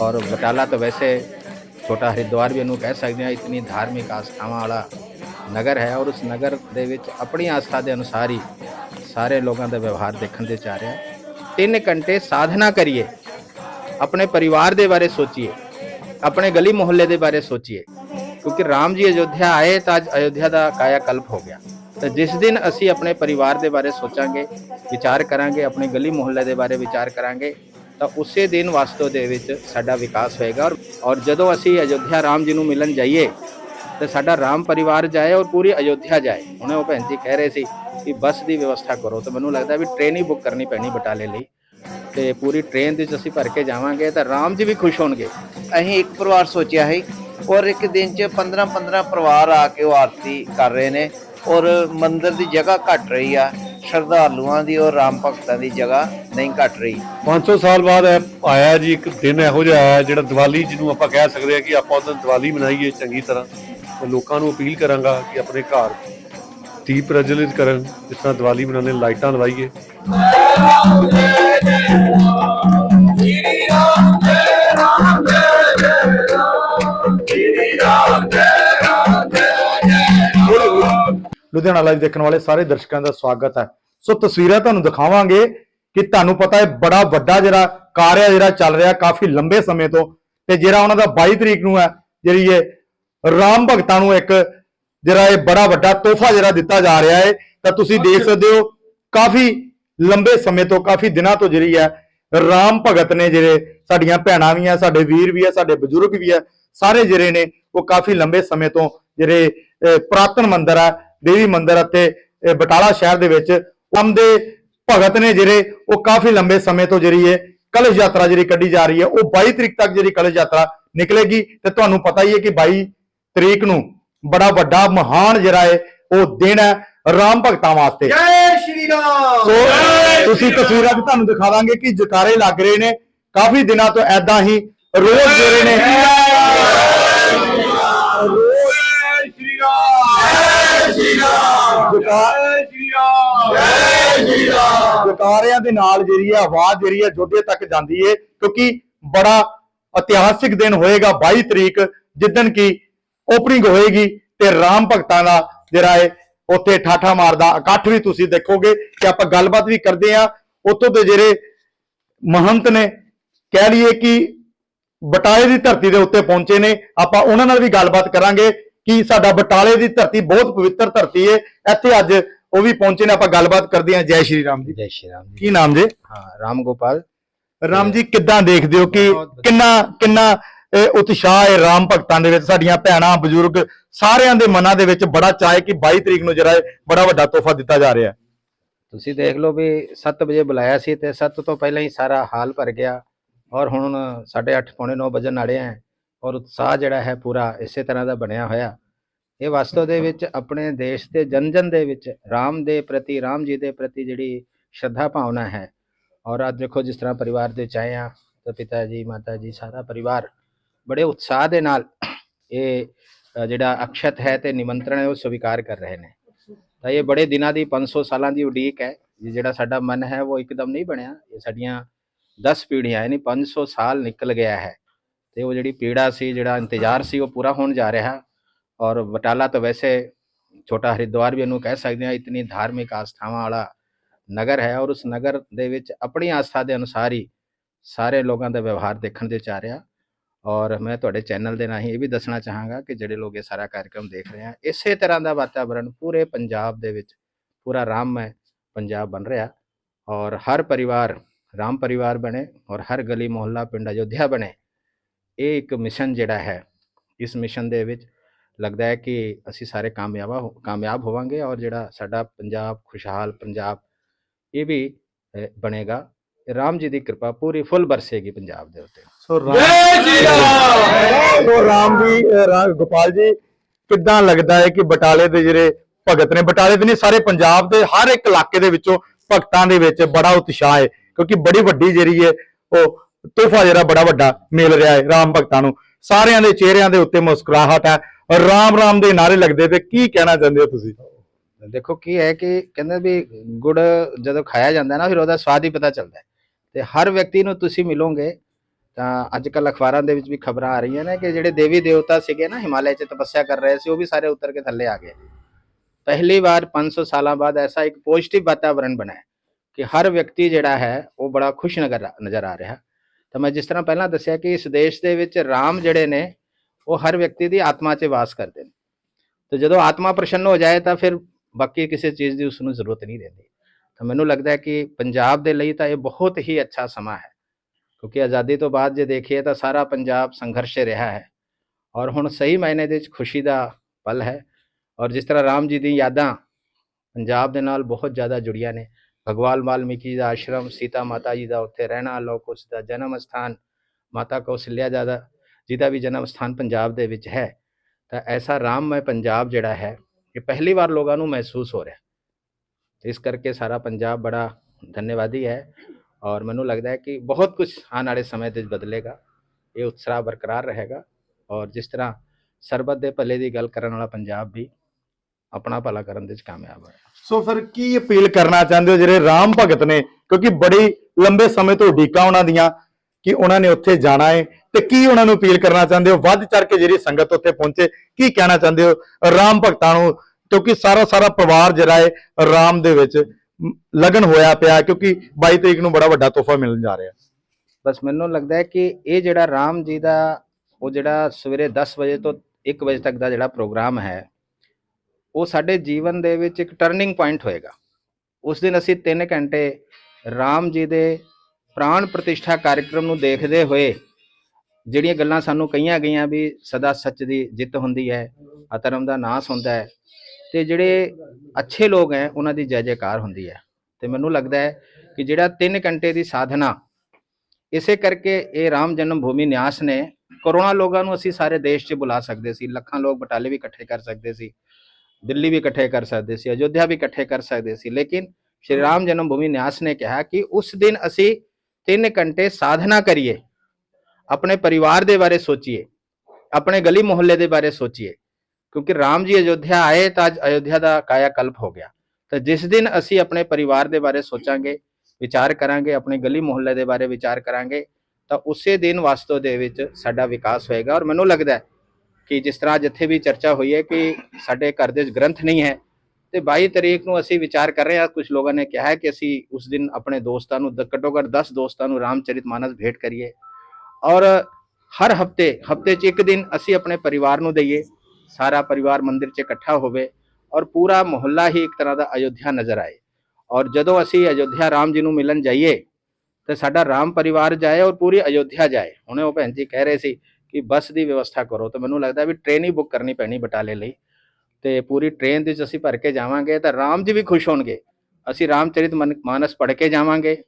ਔਰ ਬਟਾਲਾ ਤਾਂ ਵੈਸੇ ਛੋਟਾ ਹਰਿਦੁਆਰ ਵੀ ਇਹਨੂੰ ਕਹਿ ਸਕਦੇ ਹਾਂ ਇਤਨੀ ਧਾਰਮਿਕ ਆਸਥਾਵਾਂ ਵਾਲਾ ਨਗਰ ਹੈ ਔਰ ਉਸ ਨਗਰ ਦੇ ਵਿੱਚ ਆਪਣੀ ਆਸਥਾ ਦੇ ਅਨੁਸਾਰ ਹੀ ਸਾਰੇ ਲੋਕਾਂ ਦਾ ਵਿਵਹਾਰ ਦੇਖਣ ਦੇ ਚਾਹ ਰਿਹਾ ਤਿੰਨ ਘੰਟੇ ਸਾਧਨਾ ਕਰੀਏ ਆਪਣੇ ਪਰਿਵਾਰ ਦੇ ਬਾਰੇ ਸੋਚੀਏ ਆਪਣੇ ਗਲੀ ਮੁਹੱਲੇ ਦੇ ਬਾਰੇ ਸੋਚੀਏ ਕਿਉਂਕਿ ਰਾਮ ਜੀ ਅਯੋਧਿਆ ਆਏ ਤਾਂ ਅੱਜ ਅਯੋਧਿਆ ਦਾ ਕਾਇਆ ਕਲਪ ਹੋ ਗਿਆ ਤਾਂ ਜਿਸ ਦਿਨ ਅਸੀਂ ਆਪਣੇ ਪਰਿਵਾਰ ਦੇ ਬਾਰੇ ਸੋਚਾਂਗੇ, ਵਿਚਾਰ ਕਰਾਂਗੇ, ਆਪਣੇ ਗਲੀ ਮੁਹੱਲੇ ਦੇ ਬਾਰੇ ਵਿਚਾਰ ਕਰਾਂਗੇ, ਤਾਂ ਉਸੇ ਦਿਨ ਵਾਸਤਵ ਦੇ ਵਿੱਚ ਸਾਡਾ ਵਿਕਾਸ ਹੋਏਗਾ ਔਰ ਔਰ ਜਦੋਂ ਅਸੀਂ ਅਯੋਧਿਆ ਰਾਮ ਜੀ ਨੂੰ ਮਿਲਣ ਜਾਈਏ, ਤੇ ਸਾਡਾ ਰਾਮ ਪਰਿਵਾਰ ਜਾਏ ਔਰ ਪੂਰੀ ਅਯੋਧਿਆ ਜਾਏ। ਹੁਣੇ ਉਹ ਭੈਣ ਜੀ ਕਹਿ ਰਹੇ ਸੀ ਕਿ ਬੱਸ ਦੀ ਵਿਵਸਥਾ ਕਰੋ, ਤਾਂ ਮੈਨੂੰ ਲੱਗਦਾ ਵੀ ਟ੍ਰੇਨ ਹੀ ਬੁੱਕ ਕਰਨੀ ਪੈਣੀ ਬਟਾਲੇ ਲਈ। ਤੇ ਪੂਰੀ ਟ੍ਰੇਨ ਦੇ ਵਿੱਚ ਅਸੀਂ ਭਰ ਕੇ ਜਾਵਾਂਗੇ, ਤਾਂ ਰਾਮ ਜੀ ਵੀ ਖੁਸ਼ ਹੋਣਗੇ। ਅਸੀਂ ਇੱਕ ਪਰਿਵਾਰ ਸੋਚਿਆ ਹੈ ਔਰ ਇੱਕ ਦਿਨ 'ਚ 15 15 ਪਰਿਵਾਰ ਆ ਕੇ ਉਹ ਆਰਤੀ ਕਰ ਰਹੇ ਨੇ। ਔਰ ਮੰਦਿਰ ਦੀ ਜਗ੍ਹਾ ਘਟ ਰਹੀ ਆ, ਸ਼ਰਧਾਲੂਆਂ ਦੀ ਔਰ ਰਾਮ ਭਗਤਾਂ ਦੀ ਜਗ੍ਹਾ ਨਹੀਂ ਘਟ ਰਹੀ। 500 ਸਾਲ ਬਾਅਦ ਇਹ ਆਇਆ ਜੀ, ਇੱਕ ਦਿਨ ਇਹੋ ਜਿਹਾ ਆਇਆ ਜਿਹੜਾ ਦੀਵਾਲੀ ਜਿਹਨੂੰ ਆਪਾਂ ਕਹਿ ਸਕਦੇ ਹਾਂ ਕਿ ਆਪਾਂ ਉਹਦਾ ਦੀਵਾਲੀ ਮਨਾਈਏ ਚੰਗੀ ਤਰ੍ਹਾਂ। ਤੇ ਲੋਕਾਂ ਨੂੰ ਅਪੀਲ ਕਰਾਂਗਾ ਕਿ ਆਪਣੇ ਘਰ ਦੀਪ ਪ੍ਰਜਵਲਿਤ ਕਰਨ, ਜਿਸ ਤਰ੍ਹਾਂ ਦੀਵਾਲੀ ਮਨਾਉਂਦੇ ਲਾਈਟਾਂ ਲਵਾਈਏ। ਲੁਧਿਆਣਾ ਲਾਈਵ ਦੇਖਣ ਵਾਲੇ ਸਾਰੇ ਦਰਸ਼ਕਾਂ ਦਾ ਸਵਾਗਤ ਹੈ। ਸੋ ਤਸਵੀਰਾਂ ਤੁਹਾਨੂੰ ਦਿਖਾਵਾਂਗੇ ਕਿ ਤੁਹਾਨੂੰ ਪਤਾ ਹੈ ਬੜਾ ਵੱਡਾ ਜਿਹੜਾ ਕਾਰਿਆ ਜਿਹੜਾ ਚੱਲ ਰਿਹਾ ਕਾਫੀ ਲੰਬੇ ਸਮੇਂ ਤੋਂ ਤੇ ਜਿਹੜਾ ਉਹਨਾਂ ਦਾ 22 ਤਰੀਕ ਨੂੰ ਹੈ ਜਿਹੜੀ ਇਹ ਰਾਮ ਭਗਤਾਂ ਨੂੰ ਇੱਕ ਜਿਹੜਾ ਇਹ ਬੜਾ ਵੱਡਾ ਤੋਹਫਾ ਜਿਹੜਾ ਦਿੱਤਾ ਜਾ ਰਿਹਾ ਹੈ ਤਾਂ ਤੁਸੀਂ ਦੇਖ ਸਕਦੇ ਹੋ ਕਾਫੀ ਲੰਬੇ ਸਮੇਂ ਤੋਂ ਕਾਫੀ ਦਿਨਾਂ ਤੋਂ ਜਿਹੜੀ ਹੈ ਰਾਮ ਭਗਤ ਨੇ ਜਿਹੜੇ ਸਾਡੀਆਂ ਭੈਣਾਂ ਵੀ ਆ ਸਾਡੇ ਵੀਰ ਵੀ ਆ ਸਾਡੇ ਬਜ਼ੁਰਗ ਵੀ ਆ ਸਾਰੇ ਜਿਹੜੇ ਨੇ ਉਹ ਕਾਫੀ ਲੰਬੇ ਸਮੇਂ ਤੋਂ ਜਿਹੜੇ ਪੁਰਾਤਨ ਮੰਦਿਰ ਆ ਦੇਵੀ ਮੰਦਿਰ ਅਤੇ ਬਟਾਲਾ ਸ਼ਹਿਰ ਦੇ ਵਿੱਚ ਰਾਮ ਦੇ ਭਗਤ ਨੇ ਜਿਹੜੇ ਉਹ ਕਾਫੀ ਲੰਬੇ ਸਮੇਂ ਤੋਂ ਜਿਹੜੀ ਹੈ ਕਲਸ਼ ਯਾਤਰਾ ਜਿਹੜੀ ਕੱਢੀ ਜਾ ਰਹੀ ਹੈ ਉਹ 22 ਤਰੀਕ ਤੱਕ ਜਿਹੜੀ ਕਲਸ਼ ਯਾਤਰਾ ਨਿਕਲੇਗੀ ਤੇ ਤੁਹਾਨੂੰ ਪਤਾ ਹੀ ਹੈ ਕਿ 22 ਤਰੀਕ ਨੂੰ ਬੜਾ ਵੱਡਾ ਮਹਾਨ ਜਿਹੜਾ ਹੈ ਉਹ ਦਿਨ ਹੈ ਰਾਮ ਭਗਤਾਂ ਵਾਸਤੇ। ਜੈ ਸ਼੍ਰੀ ਰਾਮ! ਸੋ ਤੁਸੀਂ ਤਸਵੀਰਾਂ ਵੀ ਤੁਹਾਨੂੰ ਦਿਖਾ ਦਾਂਗੇ ਕਿ ਜਕਾਰੇ ਲੱਗ ਰਹੇ ਨੇ ਕਾਫੀ ਦਿਨਾਂ ਤੋਂ ਐਦਾਂ ਹੀ ਰੋਜ਼ ਜਿਹੜੇ ਨੇ ਜਕਾਰਿਆਂ ਦੇ ਨਾਲ ਜਿਹੜੀ ਹੈ ਆਵਾਜ਼ ਜਿਹੜੀ ਹੈ ਜੋਧੇ ਤੱਕ ਜਾਂਦੀ ਹੈ ਕਿਉਂਕਿ ਬੜਾ ਇਤਿਹਾਸਿਕ ਦਿਨ ਹੋਏਗਾ 22 ਤਰੀਕ ਜਿੱਦਣ ਕੀ ਓਪਨਿੰਗ ਹੋਏਗੀ ਤੇ ਰਾਮ ਭਗਤਾਂ ਦਾ ਜਿਹੜਾ ਹੈ ਉੱਥੇ ਠਾਠਾ ਮਾਰਦਾ। ਇਕੱਠ ਵੀ ਤੁਸੀਂ ਦੇਖੋਗੇ ਕਿ ਆਪਾਂ ਗੱਲਬਾਤ ਵੀ ਕਰਦੇ ਆ। ਉੱਥੋਂ ਦੇ ਜਿਹੜੇ ਮਹੰਤ ਨੇ ਕਹਿ ਲਈਏ ਕਿ ਬਟਾਲੇ ਦੀ ਧਰਤੀ ਦੇ ਉੱਤੇ ਪਹੁੰਚੇ ਨੇ। ਆਪਾਂ ਉਹਨਾਂ ਨਾਲ ਵੀ ਗੱਲਬਾਤ ਕਰਾਂਗੇ। ਕਿ ਸਾਡਾ ਬਟਾਲੇ ਦੀ ਧਰਤੀ ਬਹੁਤ ਪਵਿੱਤਰ ਧਰਤੀ ਹੈ ਇੱਥੇ ਅੱਜ ਉਹ ਵੀ ਪਹੁੰਚੇ ਨੇ ਆਪਾਂ ਗੱਲਬਾਤ ਕਰਦੇ ਹਾਂ। ਜੈ ਸ਼੍ਰੀ ਰਾਮ ਜੀ। ਜੈ ਸ਼੍ਰੀ ਰਾਮ ਜੀ। ਕੀ ਨਾਮ ਜੀ? ਹਾਂ ਰਾਮ ਗੋਪਾਲ। ਰਾਮ ਜੀ ਕਿੱਦਾਂ ਦੇਖਦੇ ਹੋ ਕਿ। ਕਿੰਨਾ ਕਿੰਨਾ ਉਤਸ਼ਾਹ ਹੈ ਰਾਮ ਭਗਤਾਂ ਦੇ ਵਿੱਚ? ਸਾਡੀਆਂ ਭੈਣਾਂ ਬਜ਼ੁਰਗ ਸਾਰਿਆਂ ਦੇ ਮਨਾਂ ਦੇ ਵਿੱਚ ਬੜਾ ਚਾਹ ਹੈ ਕਿ 22 ਤਰੀਕ ਨੂੰ ਜਿਹੜਾ ਹੈ ਬੜਾ ਵੱਡਾ ਤੋਹਫਾ ਦਿੱਤਾ ਜਾ ਰਿਹਾ। ਹੈ ਤੁਸੀਂ ਦੇਖ ਲਓ ਵੀ 7 ਵਜੇ ਬੁਲਾਇਆ ਸੀ ਤੇ 7 ਤੋਂ ਪਹਿਲਾਂ ਹੀ ਸਾਰਾ ਹਾਲ ਭਰ ਗਿਆ। ਔਰ ਹੁਣ 8:30 ਪੌਣੇ 9 ਵਜਣ ਵਾਲੇ ਆ। ਔਰ ਉਤਸ਼ਾਹ ਜਿਹੜਾ ਹੈ ਪੂਰਾ ਇਸੇ ਤਰ੍ਹਾਂ ਦਾ ਬਣਿਆ ਹੋਇਆ। ਇਹ ਵਾਸਤਵ ਦੇ ਵਿੱਚ ਆਪਣੇ ਦੇਸ਼ ਦੇ ਜਨ ਜਨ ਦੇ ਵਿੱਚ ਰਾਮ ਦੇ ਪ੍ਰਤੀ, ਰਾਮ ਜੀ ਦੇ ਪ੍ਰਤੀ ਜਿਹੜੀ ਸ਼ਰਧਾ ਭਾਵਨਾ ਹੈ। ਔਰ ਅੱਜ ਦੇਖੋ ਜਿਸ ਤਰ੍ਹਾਂ ਪਰਿਵਾਰ ਦੇ ਚਾਹੇ ਆ ਤਾਂ ਪਿਤਾ ਜੀ, ਮਾਤਾ ਜੀ, ਸਾਰਾ ਪਰਿਵਾਰ ਬੜੇ ਉਤਸ਼ਾਹ ਦੇ ਨਾਲ ਇਹ ਜਿਹੜਾ ਅਕਸ਼ਤ ਹੈ ਤੇ ਨਿਮੰਤਰਣ ਹੈ ਉਹ ਸਵੀਕਾਰ ਕਰ ਰਹੇ ਨੇ। ਤਾਂ ਇਹ ਬੜੇ ਦਿਨਾਂ ਦੀ 500 ਸਾਲਾਂ ਦੀ ਉਡੀਕ ਹੈ। ਇਹ ਜਿਹੜਾ ਸਾਡਾ ਮਨ ਹੈ ਉਹ ਇੱਕਦਮ ਨਹੀਂ ਬਣਿਆ। ਇਹ ਸਾਡੀਆਂ 10 ਪੀੜ੍ਹੀਆਂ, ਯਾਨੀ 500 ਸਾਲ ਨਿਕਲ ਗਿਆ ਹੈ। ਤੇ ਉਹ ਜਿਹੜੀ ਪੀੜਾ ਸੀ, ਜਿਹੜਾ ਇੰਤਜ਼ਾਰ ਸੀ, ਉਹ ਪੂਰਾ ਹੋਣ ਜਾ ਰਿਹਾ। ਔਰ ਬਟਾਲਾ ਤਾਂ ਵੈਸੇ ਛੋਟਾ ਹਰਿਦੁਆਰ ਵੀ ਇਹਨੂੰ ਕਹਿ ਸਕਦੇ ਹਾਂ, ਇਤਨੀ ਧਾਰਮਿਕ ਆਸਥਾਵਾਂ ਵਾਲਾ ਨਗਰ ਹੈ ਔਰ ਉਸ ਨਗਰ ਦੇ ਵਿੱਚ ਆਪਣੀ ਆਸਥਾ ਦੇ ਅਨੁਸਾਰ ਹੀ ਸਾਰੇ ਲੋਕਾਂ ਦਾ ਵਿਵਹਾਰ ਦੇਖਣ ਦੇ ਚਾਹ ਰਿਹਾ। ਔਰ ਮੈਂ ਤੁਹਾਡੇ ਚੈਨਲ ਦੇ ਰਾਹੀਂ ਇਹ ਵੀ ਦੱਸਣਾ ਚਾਹਾਂਗਾ ਕਿ ਜਿਹੜੇ ਲੋਕ ਇਹ ਸਾਰਾ ਕਾਰਜਕ੍ਰਮ ਦੇਖ ਰਹੇ ਆ, ਇਸੇ ਤਰ੍ਹਾਂ ਦਾ ਵਾਤਾਵਰਣ ਪੂਰੇ ਪੰਜਾਬ ਦੇ ਵਿੱਚ ਪੂਰਾ ਰਾਮ ਰਾਮਮय ਪੰਜਾਬ ਬਣ ਰਿਹਾ। ਔਰ ਹਰ ਪਰਿਵਾਰ, ਰਾਮ ਪਰਿਵਾਰ ਬਣੇ ਔਰ ਹਰ ਗਲੀ ਮੁਹੱਲਾ, ਪਿੰਡ ਅਯੋਧਿਆ ਬਣੇ। ਇਹ ਇੱਕ ਮਿਸ਼ਨ ਜਿਹੜਾ ਹੈ ਇਸ ਮਿਸ਼ਨ ਦੇ ਵਿੱਚ ਲੱਗਦਾ ਹੈ ਕਿ ਅਸੀਂ ਸਾਰੇ ਕਾਮਯਾਬ ਕਾਮਯਾਬ ਹੋਵਾਂਗੇ ਔਰ ਜਿਹੜਾ ਸਾਡਾ ਪੰਜਾਬ ਖੁਸ਼ਹਾਲ ਪੰਜਾਬ ਇਹ ਵੀ ਬਣੇਗਾ। ਰਾਮ ਜੀ ਦੀ ਕਿਰਪਾ ਪੂਰੀ ਫੁੱਲ ਬਰਸੇਗੀ ਪੰਜਾਬ ਦੇ ਉੱਤੇ। ਸੋ ਰਾਮ ਸੋ ਰਾਮ ਜੀ ਅਹ, ਰਾ- ਗੋਪਾਲ ਜੀ ਕਿੱਦਾਂ ਲੱਗਦਾ ਹੈ ਕਿ ਬਟਾਲੇ ਦੇ ਜਿਹੜੇ ਭਗਤ ਨੇ ਬਟਾਲੇ ਦੇ ਨਹੀਂ ਸਾਰੇ ਪੰਜਾਬ ਦੇ ਹਰ ਇੱਕ ਇਲਾਕੇ ਦੇ ਵਿੱਚੋਂ ਭਗਤਾਂ ਦੇ ਵਿੱਚ ਬੜਾ ਉਤਸ਼ਾਹ ਹੈ ਕਿਉਂਕਿ ਬੜੀ ਵੱਡੀ ਜਿਹੜੀ ਹੈ ਉਹ ਤੋਹਫਾ ਜਿਹੜਾ ਬੜਾ ਵੱਡਾ ਮਿਲ ਰਿਹਾ ਹੈ ਰਾਮ ਭਗਤਾਂ ਨੂੰ। ਸਾਰਿਆਂ ਦੇ ਚਿਹਰਿਆਂ ਦੇ ਉੱਤੇ ਮੁਸਕਰਾਹਟ ਹੈ। ਰਾਮ ਰਾਮ ਦੇ ਨਾਰੇ ਲੱਗਦੇ ਤੇ ਕੀ ਕਹਿਣਾ ਚਾਹੁੰਦੇ ਹੋ ਤੁਸੀਂ? ਦੇਖੋ, ਕੀ ਹੈ ਕਿ ਕਹਿੰਦੇ ਵੀ ਗੁੜ ਜਦੋਂ ਖਾਇਆ ਜਾਂਦਾ ਨਾ, ਫਿਰ ਉਹਦਾ ਸਵਾਦ ਹੀ ਪਤਾ ਚੱਲਦਾ ਤੇ ਹਰ ਵਿਅਕਤੀ ਨੂੰ ਤੁਸੀਂ ਮਿਲੋਗੇ, ਤਾਂ ਅੱਜ ਕੱਲ ਅਖਬਾਰਾਂ ਦੇ ਵਿੱਚ ਵੀ ਖਬਰਾਂ ਆ ਰਹੀਆਂ ਨੇ ਕਿ ਜਿਹੜੇ ਦੇਵੀ ਦੇਵਤਾ ਸੀਗੇ ਨਾ ਹਿਮਾਲಯ 'ਚ ਤਪੱਸਿਆ ਕਰ ਰਹੇ ਸੀ, ਉਹ ਵੀ ਸਾਰੇ ਉਤਰ ਕੇ ਥੱਲੇ ਆ ਗਏ। ਪਹਿਲੀ ਵਾਰ 500 ਸਾਲਾਂ ਬਾਅਦ ਐਸਾ ਇੱਕ ਪੋਜ਼ਿਟਿਵ ਵਾਤਾਵਰਣ ਬਣਾ ਕਿ ਹਰ ਵਿਅਕਤੀ ਜਿਹੜਾ ਹੈ, ਉਹ ਬੜਾ ਖੁਸ਼ ਨਜ਼ਰ ਨਜ਼ਰ ਆ ਰਿਹਾ। ਤਾਂ ਮੈਂ ਜਿਸ ਤਰ੍ਹਾਂ ਪਹਿਲਾਂ ਦੱਸਿਆ ਕਿ ਇਸ ਦੇਸ਼ ਦੇ ਵਿੱਚ ਰਾਮ ਜਿਹੜੇ ਨੇ, ਉਹ ਹਰ ਵਿਅਕਤੀ ਦੀ ਆਤਮਾ 'ਚ ਵਾਸ ਕਰਦੇ ਨੇ। ਤੇ ਜਦੋਂ ਆਤਮਾ ਪ੍ਰਸੰਨ ਹੋ ਜਾਏ ਤਾਂ ਫਿਰ ਬਾਕੀ ਕਿਸੇ ਚੀਜ਼ ਦੀ ਉਸ ਨੂੰ ਜ਼ਰੂਰਤ ਨਹੀਂ ਰਹਿੰਦੀ। ਤਾਂ ਮੈਨੂੰ ਲੱਗਦਾ ਹੈ ਕਿ ਪੰਜਾਬ ਦੇ ਲਈ ਤਾਂ ਇਹ ਬਹੁਤ ਹੀ ਅੱਛਾ ਸਮਾਂ ਹੈ। ਕਿਉਂਕਿ ਆਜ਼ਾਦੀ ਤੋਂ ਬਾਅਦ ਜੇ ਦੇਖੀਏ ਤਾਂ ਸਾਰਾ ਪੰਜਾਬ ਸੰਘਰਸ਼ ਰਿਹਾ ਹੈ। ਔਰ ਹੁਣ ਸਹੀ ਮਾਇਨੇ ਦੇ ਵਿੱਚ ਖੁਸ਼ੀ ਦਾ ਪਲ ਹੈ। ਔਰ ਜਿਸ ਤਰ੍ਹਾਂ ਰਾਮ ਜੀ ਦੀ ਯਾਦਾਂ ਪੰਜਾਬ ਦੇ ਨਾਲ ਬਹੁਤ ਜ਼ਿਆਦਾ ਜੁੜੀਆਂ ਨੇ ਭਗਵਾਨ ਵਾਲਮੀਕੀ ਦਾ ਆਸ਼ਰਮ ਸੀਤਾ ਮਾਤਾ ਜੀ ਦਾ ਉੱਥੇ ਰਹਿਣਾ ਲੋਕ ਉਸ ਦਾ ਜਨਮ ਸਥਾਨ ਮਾਤਾ ਕੌਸ਼ਲਿਆ ਜੀ ਦਾ ਜਿਹਦਾ ਵੀ ਜਨਮ ਸਥਾਨ ਪੰਜਾਬ ਦੇ ਵਿੱਚ ਹੈ ਤਾਂ ਐਸਾ ਰਾਮਮय ਪੰਜਾਬ ਜਿਹੜਾ ਹੈ ਇਹ ਪਹਿਲੀ ਵਾਰ ਲੋਕਾਂ ਨੂੰ ਮਹਿਸੂਸ ਹੋ ਰਿਹਾ ਇਸ ਕਰਕੇ ਸਾਰਾ ਪੰਜਾਬ ਬੜਾ ਧੰਨਵਾਦੀ ਹੈ ਔਰ ਮੈਨੂੰ ਲੱਗਦਾ ਹੈ ਕਿ ਬਹੁਤ ਕੁਝ ਆਉਣ ਵਾਲੇ ਸਮੇਂ ਦੇ ਬਦਲੇਗਾ ਇਹ ਉਤਸ਼ਾਹ ਬਰਕਰਾਰ ਰਹੇਗਾ ਔਰ ਜਿਸ ਤਰ੍ਹਾਂ ਸਰਬੱਤ ਦੇ ਭਲੇ ਦੀ ਗੱਲ ਕਰਨ ਵਾਲਾ ਪੰਜਾਬ ਵੀ ਆਪਣਾ ਭਲਾ ਕਰਨ ਦੇ ਵਿੱਚ ਕਾਮਯਾਬ ਹੈ ਸੋ ਫਿਰ ਕੀ ਅਪੀਲ ਕਰਨਾ ਚਾਹੁੰਦੇ ਹੋ ਜਿਹੜੇ ਰਾਮ ਭਗਤ ਨੇ? ਕਿਉਂਕਿ ਬੜੀ ਲੰਬੇ ਸਮੇਂ ਤੋਂ ਢੀਕਾਂ ਉਹਨਾਂ ਦੀਆਂ ਕਿ ਉਹਨਾਂ ਨੇ ਉੱਥੇ ਜਾਣਾ ਹੈ ਤੇ ਕੀ ਉਹਨਾਂ ਨੂੰ ਅਪੀਲ ਕਰਨਾ ਚਾਹੁੰਦੇ ਹੋ? ਵੱਧ ਚੜ ਕੇ ਜਿਹੜੀ ਸੰਗਤ ਉੱਥੇ ਪਹੁੰਚੇ ਕੀ ਕਹਿਣਾ ਚਾਹੁੰਦੇ ਹੋ ਰਾਮ ਭਗਤਾਂ ਨੂੰ? ਕਿਉਂਕਿ ਸਾਰਾ ਸਾਰਾ ਪਰਿਵਾਰ ਜਿਹੜਾ ਹੈ ਰਾਮ ਦੇ ਵਿੱਚ ਲਗਨ ਹੋਇਆ ਪਿਆ ਕਿਉਂਕਿ 22 ਤਰੀਕ ਨੂੰ ਬੜਾ ਵੱਡਾ ਤੋਹਫਾ ਮਿਲਣ ਜਾ ਰਿਹਾ। ਬਸ ਮੈਨੂੰ ਲੱਗਦਾ ਹੈ ਕਿ ਇਹ ਜਿਹੜਾ ਰਾਮ ਜੀ ਦਾ ਉਹ ਜਿਹੜਾ ਸਵੇਰੇ 10 ਵਜੇ ਤੋਂ 1 ਵਜੇ ਤੱਕ ਦਾ ਜਿਹੜਾ ਪ੍ਰੋਗਰਾਮ ਹੈ ਉਹ ਸਾਡੇ ਜੀਵਨ ਦੇ ਵਿੱਚ ਇੱਕ ਟਰਨਿੰਗ ਪੁਆਇੰਟ ਹੋਏਗਾ। ਉਸ ਦਿਨ ਅਸੀਂ 3 ਘੰਟੇ ਰਾਮ ਜੀ ਦੇ ਪ੍ਰਾਣ ਪ੍ਰਤਿਸ਼ਠਾ ਕਾਰਜਕ੍ਰਮ ਨੂੰ ਦੇਖਦੇ ਹੋਏ ਜਿਹੜੀਆਂ ਗੱਲਾਂ ਸਾਨੂੰ ਕਹੀਆਂ ਗਈਆਂ ਵੀ ਸਦਾ ਸੱਚ ਦੀ ਜਿੱਤ ਹੁੰਦੀ ਹੈ, ਅਧਰਮ ਦਾ ਨਾਸ ਹੁੰਦਾ ਹੈ ਤੇ ਜਿਹੜੇ ਅੱਛੇ ਲੋਕ ਹੈ, ਉਹਨਾਂ ਦੀ ਜੈ ਜੈਕਾਰ ਹੁੰਦੀ ਹੈ। ਤੇ ਮੈਨੂੰ ਲੱਗਦਾ ਹੈ ਕਿ ਜਿਹੜਾ 3 ਘੰਟੇ ਦੀ ਸਾਧਨਾ, ਇਸੇ ਕਰਕੇ ਇਹ ਰਾਮ ਜਨਮ ਭੂਮੀ ਨਿਆਸ ਨੇ ਕਰੋਨਾ ਲੋਕਾਂ ਨੂੰ ਅਸੀਂ ਸਾਰੇ ਦੇਸ਼ 'ਚ ਬੁਲਾ ਸਕਦੇ ਸੀ, ਲੱਖਾਂ ਲੋਕ ਬਟਾਲੇ ਵੀ ਇਕੱਠੇ ਕਰ ਸਕਦੇ ਸੀ। ਦਿੱਲੀ ਵੀ ਇਕੱਠੇ ਕਰ ਸਕਦੇ ਸੀ ਅਯੋਧਿਆ ਵੀ ਇਕੱਠੇ ਕਰ ਸਕਦੇ ਸੀ ਲੇਕਿਨ ਸ਼੍ਰੀ ਰਾਮ ਜਨਮ ਭੂਮੀ ਨਿਆਸ ਨੇ ਕਿਹਾ ਕਿ ਉਸ ਦਿਨ ਅਸੀਂ 3 ਘੰਟੇ ਸਾਧਨਾ ਕਰੀਏ ਆਪਣੇ ਪਰਿਵਾਰ ਦੇ ਬਾਰੇ ਸੋਚੀਏ ਆਪਣੇ ਗਲੀ ਮੁਹੱਲੇ ਦੇ ਬਾਰੇ ਸੋਚੀਏ ਕਿਉਂਕਿ ਰਾਮ ਜੀ ਅਯੋਧਿਆ ਆਏ ਤਾਂ ਅੱਜ ਅਯੋਧਿਆ ਦਾ ਕਾਇਆ ਕਲਪ ਹੋ ਗਿਆ ਤਾਂ ਜਿਸ ਦਿਨ ਅਸੀਂ ਆਪਣੇ ਪਰਿਵਾਰ ਦੇ ਬਾਰੇ ਸੋਚਾਂਗੇ ਵਿਚਾਰ ਕਰਾਂਗੇ ਆਪਣੇ ਗਲੀ ਮੁਹੱਲੇ ਦੇ ਬਾਰੇ ਵਿਚਾਰ ਕਰਾਂਗੇ ਤਾਂ ਉਸੇ ਦਿਨ ਵਾਸਤਵ ਦੇ ਵਿੱਚ ਸਾਡਾ ਵਿਕਾਸ ਹੋਏਗਾ ਔਰ ਮੈਨੂੰ ਲੱਗਦਾ ਹੈ ਕਿ ਜਿਸ ਤਰ੍ਹਾਂ ਜਿੱਥੇ ਵੀ ਚਰਚਾ ਹੋਈ ਹੈ ਕਿ ਸਾਡੇ ਘਰ ਦੇ ਗ੍ਰੰਥ ਨਹੀਂ ਹੈ, ਤੇ 22 ਤਰੀਕ ਨੂੰ ਅਸੀਂ ਵਿਚਾਰ ਕਰ ਰਹੇ ਹਾਂ ਕੁਝ ਲੋਕਾਂ ਨੇ ਕਿਹਾ ਹੈ ਕਿ ਅਸੀਂ ਉਸ ਦਿਨ ਆਪਣੇ ਦੋਸਤਾਂ ਨੂੰ ਘੱਟੋ ਘੱਟ 10 ਦੋਸਤਾਂ ਨੂੰ ਰਾਮਚਰਿਤ ਮਾਨਸ ਭੇਟ ਕਰੀਏ ਔਰ ਹਰ ਹਫ਼ਤੇ ਹਫ਼ਤੇ 'ਚ ਇੱਕ ਦਿਨ ਅਸੀਂ ਆਪਣੇ ਪਰਿਵਾਰ ਨੂੰ ਦਈਏ, ਸਾਰਾ ਪਰਿਵਾਰ ਮੰਦਿਰ 'ਚ ਇਕੱਠਾ ਹੋਵੇ ਔਰ ਪੂਰਾ ਮੁਹੱਲਾ ਹੀ ਇੱਕ ਤਰ੍ਹਾਂ ਦਾ ਅਯੋਧਿਆ ਨਜ਼ਰ ਆਏ ਔਰ ਜਦੋਂ ਅਸੀਂ ਅਯੋਧਿਆ ਰਾਮ ਜੀ ਨੂੰ ਮਿਲਣ ਜਾਈਏ, ਤੇ ਸਾਡਾ ਰਾਮ ਪਰਿਵਾਰ ਜਾਏ ਔਰ ਪੂਰੀ ਅਯੋਧਿਆ ਜਾਏ, ਹੁਣੇ ਉਹ ਭੈਣ ਜੀ ਕਹਿ ਰਹੇ ਸੀ ਕਿ ਬੱਸ ਦੀ ਵਿਵਸਥਾ ਕਰੋ, ਤਾਂ ਮੈਨੂੰ ਲੱਗਦਾ ਵੀ ਟ੍ਰੇਨ ਹੀ ਬੁੱਕ ਕਰਨੀ ਪੈਣੀ ਬਟਾਲੇ ਲਈ। ਤੇ ਪੂਰੀ ਟ੍ਰੇਨ ਦੇ ਵਿੱਚ ਅਸੀਂ ਭਰ ਕੇ ਜਾਵਾਂਗੇ, ਤਾਂ ਰਾਮ ਜੀ ਵੀ ਖੁਸ਼ ਹੋਣਗੇ। ਅਸੀਂ ਰਾਮਚਰਿਤ ਮਨ- ਮਾਨਸ ਪੜ੍ਹ ਕੇ ਜਾਵਾਂਗੇ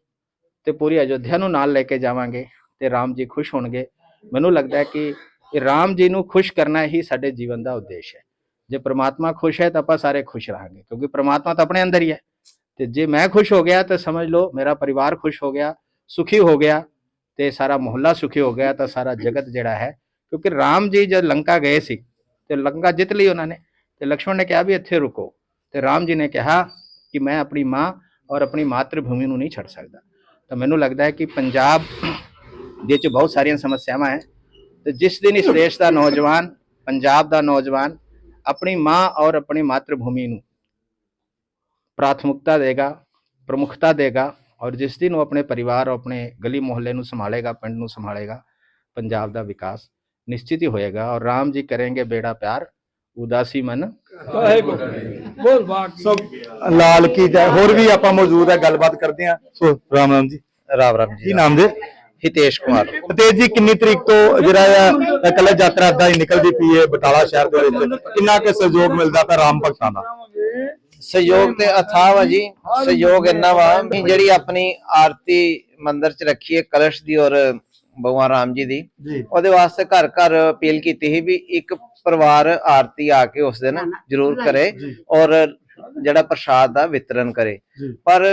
ਤੇ ਪੂਰੀ ਅਯੋਧਿਆ ਨੂੰ ਨਾਲ ਲੈ ਕੇ ਜਾਵਾਂਗੇ ਤੇ ਰਾਮ ਜੀ ਖੁਸ਼ ਹੋਣਗੇ। ਮੈਨੂੰ ਲੱਗਦਾ ਹੈ ਕਿ ਰਾਮ ਜੀ ਨੂੰ ਖੁਸ਼ ਕਰਨਾ ਹੀ ਸਾਡੇ ਜੀਵਨ ਦਾ ਉਦੇਸ਼ ਹੈ। ਜੇ ਪ੍ਰਮਾਤਮਾ ਖੁਸ਼ ਹੈ ਤਾਂ ਆਪਾਂ ਸਾਰੇ ਖੁਸ਼ ਰਹਾਂਗੇ, ਕਿਉਂਕਿ ਪ੍ਰਮਾਤਮਾ ਤਾਂ ਆਪਣੇ ਅੰਦਰ ਹੀ ਹੈ। ਤੇ ਜੇ ਮੈਂ ਖੁਸ਼ ਹੋ ਗਿਆ ਤਾਂ ਸਮਝ ਲਓ ਮੇਰਾ ਪਰਿਵਾਰ ਖੁਸ਼ ਹੋ ਗਿਆ, ਸੁਖੀ ਹੋ ਗਿਆ ਤੇ ਸਾਰਾ ਮੁਹੱਲਾ ਸੁਖੀ ਹੋ ਗਿਆ ਤਾਂ ਸਾਰਾ ਜਗਤ ਜਿਹੜਾ ਹੈ, ਕਿਉਂਕਿ ਰਾਮ ਜੀ ਜਦ ਲੰਕਾ ਗਏ ਸੀ, ਤੇ ਲੰਕਾ ਜਿੱਤ ਲਈ ਉਹਨਾਂ ਨੇ, ਤੇ ਲਕਸ਼ਮਣ ਨੇ ਕਿਹਾ ਵੀ ਇੱਥੇ ਰੁਕੋ, ਤੇ ਰਾਮ ਜੀ ਨੇ ਕਿਹਾ ਕਿ ਮੈਂ ਆਪਣੀ ਮਾਂ ਔਰ ਆਪਣੀ ਮਾਤਰ ਭੂਮੀ ਨੂੰ ਨਹੀਂ ਛੱਡ ਸਕਦਾ। ਤਾਂ ਮੈਨੂੰ ਲੱਗਦਾ ਹੈ ਕਿ ਪੰਜਾਬ ਦੇ ਵਿੱਚ ਬਹੁਤ ਸਾਰੀਆਂ ਸਮੱਸਿਆਵਾਂ ਹੈ, ਤੇ ਜਿਸ ਦਿਨ ਇਸ ਦੇਸ਼ ਦਾ ਨੌਜਵਾਨ, ਪੰਜਾਬ ਦਾ ਨੌਜਵਾਨ ਆਪਣੀ ਮਾਂ ਔਰ ਆਪਣੀ ਮਾਤਰ ਭੂਮੀ ਨੂੰ ਪ੍ਰਾਥਮਿਕਤਾ ਦੇਗਾ, ਪ੍ਰਮੁਖਤਾ ਦੇਗਾ ਔਰ ਜਿਸ ਦਿਨ ਉਹ ਆਪਣੇ ਪਰਿਵਾਰ ਔਰ ਆਪਣੇ ਗਲੀ ਮੁਹੱਲੇ ਨੂੰ ਸੰਭਾਲੇਗਾ ਪਿੰਡ ਨੂੰ ਸੰਭਾਲੇਗਾ ਪੰਜਾਬ ਦਾ ਵਿਕਾਸ ਨਿਸ਼ਚਿਤ ਹੀ ਹੋਏਗਾ। ਔਰ ਰਾਮ ਜੀ ਕरेंगे ਬੇੜਾ ਪਿਆਰ ਉਦਾਸੀ ਮਨ। ਬੋਲ ਬਾਗ ਸੋ ਲਾਲ ਕੀ ਜੈ। ਹੋਰ ਵੀ ਆਪਾਂ ਮੌਜੂਦ ਹੈ ਗੱਲਬਾਤ ਕਰਦੇ ਹਾਂ। ਸੋ ਰਾਮ ਰਾਮ ਜੀ। ਰਾਮ ਰਾਮ ਕੀ ਨਾਮ ਜੀ? ਹਿਤੇਸ਼ ਕੁਮਾਰ। ਤੇਜ ਜੀ ਕਿੰਨੀ ਤਰੀਕ ਤੋਂ ਜਿਹੜਾ ਆ ਕੱਲ ਯਾਤਰਾ ਏਦਾਂ ਹੀ ਨਿਕਲਦੀ ਪਈ ਹੈ ਬਟਾਲਾ ਸ਼ਹਿਰ ਦੇ ਵਿੱਚ। ਕਿੰਨਾ ਕੁ ਸਹਿਯੋਗ ਮਿਲਦਾ ਤਾਂ ਰਾਮ ਭਗਤਾਂ ਦਾ? ਸਹਿਯੋਗ ਤੇ ਅਥਾਹ ਵਾ ਜੀ ਸਹਿਯੋਗ ਇੰਨਾ ਵਾ ਕਿ ਜਿਹੜੀ ਆਪਣੀ ਆਰਤੀ ਮੰਦਿਰ ਚ ਰੱਖੀ ਹੈ ਕਲਸ਼ ਦੀ ਔਰ ਭਗਵਾਨ ਰਾਮ ਜੀ ਦੀ। ਉਹਦੇ ਵਾਸਤੇ ਘਰ ਘਰ ਅਪੀਲ ਕੀਤੀ ਸੀ ਵੀ ਇੱਕ ਪਰਿਵਾਰ ਆਰਤੀ ਆ ਕੇ ਉਸ ਦਿਨ ਜ਼ਰੂਰ ਕਰੇ ਔਰ ਜਿਹੜਾ ਪ੍ਰਸ਼ਾਦ ਦਾ ਵਿਤਰਨ ਕਰੇ। ਪਰ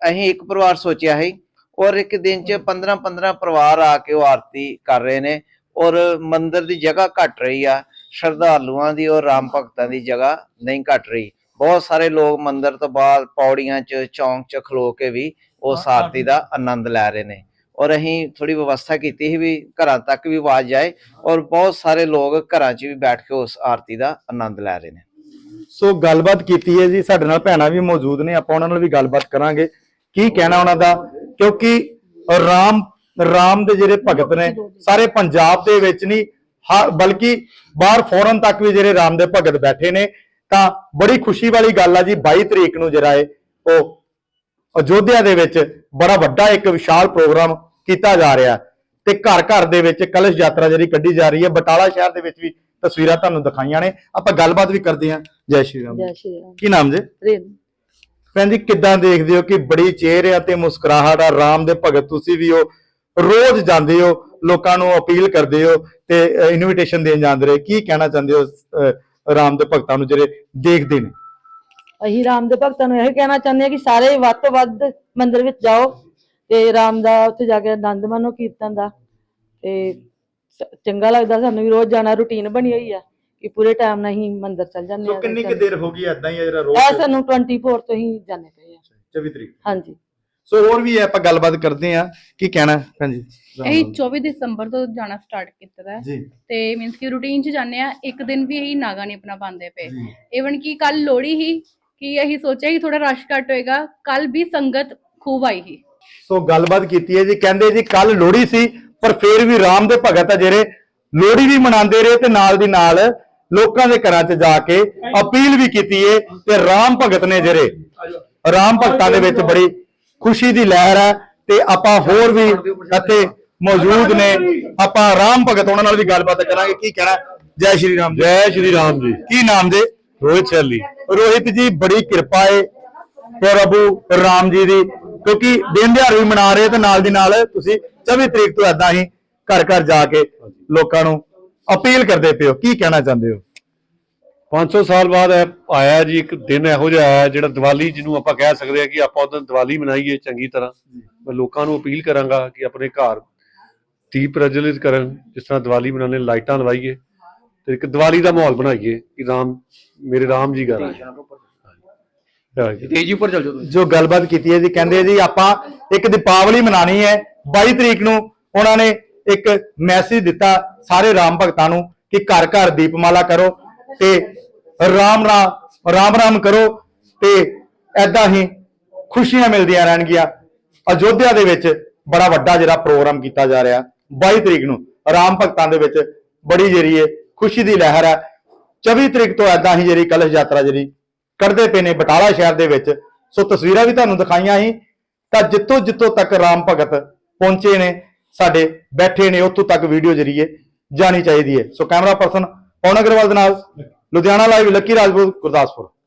ਅਸੀਂ ਇੱਕ ਪਰਿਵਾਰ ਸੋਚਿਆ ਸੀ ਔਰ ਇੱਕ ਦਿਨ ਚ 15 15 ਪਰਿਵਾਰ ਆ ਕੇ ਉਹ ਆਰਤੀ ਕਰ ਰਹੇ ਨੇ ਔਰ ਮੰਦਿਰ ਦੀ ਜਗ੍ਹਾ ਘਟ ਰਹੀ ਆ ਸ਼ਰਧਾਲੂਆਂ ਦੀ ਔਰ ਰਾਮ ਭਗਤਾਂ ਦੀ ਜਗ੍ਹਾ ਨਹੀਂ ਘਟ ਰਹੀ। ਬਹੁਤ ਸਾਰੇ ਲੋਕ ਮੰਦਿਰ ਤੋਂ ਬਾਅਦ ਪੌੜੀਆਂ 'ਚ ਚੌਂਕ 'ਚ ਖਲੋ ਕੇ ਵੀ ਉਸ ਆਰਤੀ ਦਾ ਆਨੰਦ ਲੈ ਰਹੇ ਨੇ। ਔਰ ਅਸੀਂ ਥੋੜੀ ਵਿਵਸਥਾ ਕੀਤੀ ਸੀ ਵੀ ਘਰਾਂ ਤੱਕ ਵੀ ਆਵਾਜ਼ ਜਾਏ ਔਰ ਬਹੁਤ ਸਾਰੇ ਲੋਕ ਘਰਾਂ 'ਚ ਵੀ ਬੈਠ ਕੇ ਉਸ ਆਰਤੀ ਦਾ ਆਨੰਦ ਲੈ ਰਹੇ ਨੇ। ਸੋ ਗੱਲਬਾਤ ਕੀਤੀ ਹੈ ਜੀ ਸਾਡੇ ਨਾਲ ਭੈਣਾਂ ਵੀ ਮੌਜੂਦ ਨੇ ਆਪਾਂ ਉਹਨਾਂ ਨਾਲ ਵੀ ਗੱਲਬਾਤ ਕਰਾਂਗੇ। ਕੀ ਕਹਿਣਾ ਉਹਨਾਂ ਦਾ? ਕਿਉਂਕਿ ਰਾਮ ਰਾਮ ਦੇ ਜਿਹੜੇ ਭਗਤ ਨੇ ਸਾਰੇ ਪੰਜਾਬ ਦੇ ਵਿੱਚ ਨਹੀਂ ਬਲਕਿ ਬਾਹਰ ਫੋਰਨ ਤੱਕ ਵੀ ਜਿਹੜੇ ਰਾਮ ਦੇ ਭਗਤ ਬੈਠੇ ਨੇ ਤਾਂ ਬੜੀ ਖੁਸ਼ੀ ਵਾਲੀ ਗੱਲ ਆ ਜੀ 22 ਤਰੀਕ ਨੂੰ ਜਿਹੜਾ ਹੈ ਉਹ ਅਯੋਧਿਆ ਦੇ ਵਿੱਚ ਬੜਾ ਵੱਡਾ ਇੱਕ ਵਿਸ਼ਾਲ ਪ੍ਰੋਗਰਾਮ ਕੀਤਾ ਜਾ ਰਿਹਾ ਤੇ ਘਰ ਘਰ ਦੇ ਵਿੱਚ ਕਲਸ਼ ਯਾਤਰਾ ਜਿਹੜੀ ਕੱਢੀ ਜਾ ਰਹੀ ਹੈ ਬਟਾਲਾ ਸ਼ਹਿਰ ਦੇ ਵਿੱਚ ਵੀ ਤਸਵੀਰਾਂ ਤੁਹਾਨੂੰ ਦਿਖਾਈਆਂ ਨੇ। ਆਪਾਂ ਗੱਲਬਾਤ ਵੀ ਕਰਦੇ ਹਾਂ। ਜੈ ਸ਼੍ਰੀ ਰਾਮ ਜੈ। ਸ਼੍ਰੀ ਰਾਮ ਕੀ ਨਾਮ ਜੀ? ਰੇਨ। ਭੈਣ ਜੀ ਕਿੱਦਾਂ ਦੇਖਦੇ ਹੋ ਕਿ ਬੜੀ ਚਿਹਰਿਆਂ ਤੇ ਮੁਸਕਰਾਹਟ ਆ? ਰਾਮ ਦੇ ਭਗਤ ਤੁਸੀਂ ਵੀ ਹੋ ਰੋਜ਼ ਜਾਂਦੇ ਹੋ ਲੋਕਾਂ ਨੂੰ ਅਪੀਲ ਕਰਦੇ ਹੋ ਤੇ ਇਨਵੀਟੇਸ਼ਨ ਦੇਣ ਜਾਂਦੇ ਰਹੇ। ਕੀ ਕਹਿਣਾ ਚਾਹੁੰਦੇ ਹੋ ਰਾਮ ਦੇ ਭਗਤਾਂ ਨੂੰ ਜਿਹੜੇ ਦੇਖਦੇ ਨੇ। ਅਸੀਂ ਰਾਮ ਦੇ ਭਗਤਾਂ ਨੂੰ ਇਹ ਕਹਿਣਾ ਚਾਹੁੰਦੇ ਹਾਂ ਕਿ ਸਾਰੇ ਵੱਧ ਤੋਂ ਵੱਧ ਮੰਦਿਰ ਵਿੱਚ ਜਾਓ ਤੇ ਰਾਮ ਦਾ ਉੱਥੇ ਜਾ ਕੇ ਆਨੰਦ ਮਾਣੋ ਕੀਰਤਨ ਦਾ। ਤੇ ਚੰਗਾ ਲੱਗਦਾ ਸਾਨੂੰ ਵੀ ਰੋਜ਼ ਜਾਣਾ ਰੁਟੀਨ ਬਣੀ ਹੋਈ ਆ ਕਿ ਪੂਰੇ ਟਾਈਮ ਨਾਲ ਹੀ ਮੰਦਿਰ ਚੱਲ ਜਾਂਦੇ ਸੋ ਆ ਕਿੰਨੀ ਕਿ ਦੇਰ ਹੋ ਗਈ ਐਦਾਂ ਹੀ ਆ ਜਿਹੜਾ ਇਹ ਰੋਜ਼ ਸਾਨੂੰ 24 ਤੋਂ ਹੀ ਜਾਣੇ ਪਏ ਆ। 24 ਤਰੀਕ। ਹਾਂਜੀ। ਸੋ ਹੋਰ ਵੀ ਆਪਾਂ ਗੱਲਬਾਤ ਕਰਦੇ ਆ ਕੀ ਕਹਿਣਾ ਭੈਣ ਜੀ ਰਾਮ ਅਸੀਂ ਰਾਮ। 24 ਦਸੰਬਰ ਤੋਂ ਜਾਣਾ ਸਟਾਰਟ ਕੀਤਾ ਹੈ ਜੀ। ਤੇ ਮੀਨਸ ਕਿ ਰੂਟੀਨ ਚ ਜਾਂਦੇ ਆ ਇੱਕ ਦਿਨ ਵੀ ਅਸੀਂ ਨਾਗਾ ਨਹੀਂ ਆਪਣਾ ਪਾਉਂਦੇ ਪਏ। ਇਵਨ ਕਿ ਕੱਲ ਲੋਹੜੀ ਹੀ ਕਿ ਅਸੀਂ ਸੋਚਿਆ ਕਿ ਥੋੜਾ ਰਸ਼ ਘੱਟ ਹੋਏਗਾ ਕੱਲ ਵੀ ਸੰਗਤ ਖੂਬ ਆਈ ਹੀ ਸੋ ਗੱਲਬਾਤ ਕੀਤੀ ਹੈ ਜੀ ਕਹਿੰਦੇ ਜੀ ਕੱਲ ਲੋਹੜੀ ਸੀ ਪਰ ਫਿਰ ਵੀ ਰਾਮ ਦੇ ਭਗਤ ਆ ਜਿਹੜੇ ਲੋਹੜੀ ਵੀ ਮਨਾਉਂਦੇ ਰਹੇ ਤੇ ਨਾਲ ਦੀ ਨਾਲ ਲੋਕਾਂ ਦੇ ਘਰਾਂ 'ਚ ਜਾ ਕੇ ਅਪੀਲ ਵੀ ਕੀਤੀ ਏ ਤੇ ਰਾਮ ਭਗਤ ਨੇ ਜਿਹੜੇ ਰਾਮ ਭਗਤਾਂ ਦੇ ਵਿੱਚ ਬੜੀ ਖੁਸ਼ੀ ਦੀ ਲਹਿਰ ਹੈ ਤੇ ਆਪਾਂ ਹੋਰ ਵੀ ਇੱਥੇ ਮੌਜੂਦ ਨੇ। ਆਪਾਂ ਰਾਮ ਭਗਤ ਉਹਨਾਂ ਨਾਲ ਵੀ ਗੱਲਬਾਤ ਕਰਾਂਗੇ। ਕੀ ਕਹਿਣਾ? ਜੈ ਸ਼੍ਰੀ ਰਾਮ ਜੈ। ਸ਼੍ਰੀ ਰਾਮ ਜੀ। ਕੀ ਨਾਮ ਦੇ ਰੋਹਿਤ ਸ਼ੈਲੀ। ਰੋਹਿਤ ਜੀ ਬੜੀ ਕਿਰਪਾ ਏ ਪ੍ਰਭੂ ਰਾਮ ਜੀ ਦੀ ਕਿਉਂਕਿ ਦਿਨ ਦਿਹਾੜੇ ਵੀ ਮਨਾ ਰਹੇ ਤੇ ਨਾਲ ਦੀ ਨਾਲ ਤੁਸੀਂ 24 ਤਰੀਕ ਤੋਂ ਏਦਾਂ ਹੀ ਘਰ ਘਰ ਜਾ ਕੇ ਲੋਕਾਂ ਨੂੰ ਅਪੀਲ ਕਰਦੇ ਪਿਓ ਕੀ ਕਹਿਣਾ ਚਾਹੁੰਦੇ ਹੋ? 500 ਸਾਲ ਬਾਅਦ ਇਹ ਆਇਆ ਜੀ ਇੱਕ ਦਿਨ ਇਹੋ ਜਿਹਾ ਆਇਆ ਜਿਹੜਾ ਦੀਵਾਲੀ ਜਿਹਨੂੰ ਆਪਾਂ ਕਹਿ ਸਕਦੇ ਹਾਂ ਕਿ ਆਪਾਂ ਉਹਦੋਂ ਦੀਵਾਲੀ ਮਨਾਈਏ ਚੰਗੀ ਤਰ੍ਹਾਂ। ਮੈਂ ਲੋਕਾਂ ਨੂੰ ਅਪੀਲ ਕਰਾਂਗਾ ਕਿ ਆਪਣੇ ਘਰ ਦੀਪ ਪ੍ਰਜਵਲਿਤ ਕਰਨ ਜਿਸ ਤਰ੍ਹਾਂ ਦੀਵਾਲੀ ਮਨਾਉਂਦੇ ਲਾਈਟਾਂ ਲਵਾਈਏ ਤੇ ਇੱਕ ਦੀਵਾਲੀ ਦਾ ਮਾਹੌਲ ਬਣਾਈਏ ਕਿ ਰਾਮ ਮੇਰੇ ਰਾਮ ਜੀ ਘਰ ਆਏ। ਤੇਜੀ ਉੱਪਰ ਚੱਲ ਜਾਓ ਜੋ ਗੱਲਬਾਤ ਕੀਤੀ ਹੈ ਜੀ ਕਹਿੰਦੇ ਜੀ ਆਪਾਂ ਇੱਕ ਦੀਪਾਵਲੀ ਮਨਾਣੀ ਹੈ 22 ਤਰੀਕ ਨੂੰ ਉਹਨਾਂ ਨੇ ਇੱਕ ਮੈਸੇਜ ਦਿੱਤਾ ਸਾਰੇ ਰਾਮ ਭਗਤਾਂ ਨੂੰ ਕਿ ਘਰ ਘਰ ਦੀਪਮਾਲਾ ਕਰੋ ਤੇ ਰਾਮ ਰਾਮ ਰਾਮ ਰਾਮ ਕਰੋ ਤੇ ਐਦਾਂ ਹੀ ਖੁਸ਼ੀਆਂ ਮਿਲਦੀਆਂ ਰਹਿਣਗੀਆਂ। ਅਯੋਧਿਆ ਦੇ ਵਿੱਚ ਬੜਾ ਵੱਡਾ ਜਿਹੜਾ ਪ੍ਰੋਗਰਾਮ ਕੀਤਾ ਜਾ ਰਿਹਾ। 22 ਤਰੀਕ ਨੂੰ ਰਾਮ ਭਗਤਾਂ ਦੇ ਵਿੱਚ ਬੜੀ ਜਿਹੜੀ ਹੈ ਖੁਸ਼ੀ ਦੀ ਲਹਿਰ ਹੈ। 24 ਤਰੀਕ ਤੋਂ ਐਦਾਂ ਹੀ ਜਿਹੜੀ ਕਲਸ਼ ਯਾਤਰਾ ਜਿਹੜੀ ਕੱਢਦੇ ਪਏ ਨੇ ਬਟਾਲਾ ਸ਼ਹਿਰ ਦੇ ਵਿੱਚ। ਸੋ ਤਸਵੀਰਾਂ ਵੀ ਤੁਹਾਨੂੰ ਦਿਖਾਈਆਂ ਸੀ। ਤਾਂ ਜਿੱਥੋਂ ਜਿੱਥੋਂ ਤੱਕ ਰਾਮ ਭਗਤ ਪਹੁੰਚੇ ਨੇ, ਸਾਡੇ ਬੈਠੇ ਨੇ, ਉੱਥੋਂ ਤੱਕ ਵੀਡੀਓ ਜਰੀਏ ਜਾਣੀ ਚਾਹੀਦੀ ਹੈ। So camera person Pawan Agarwal ਦੇ ਨਾਲ ਲੁਧਿਆਣਾ ਲਾਈਵ ਲੱਕੀ ਰਾਜਪੂਤ ਗੁਰਦਾਸਪੁਰ।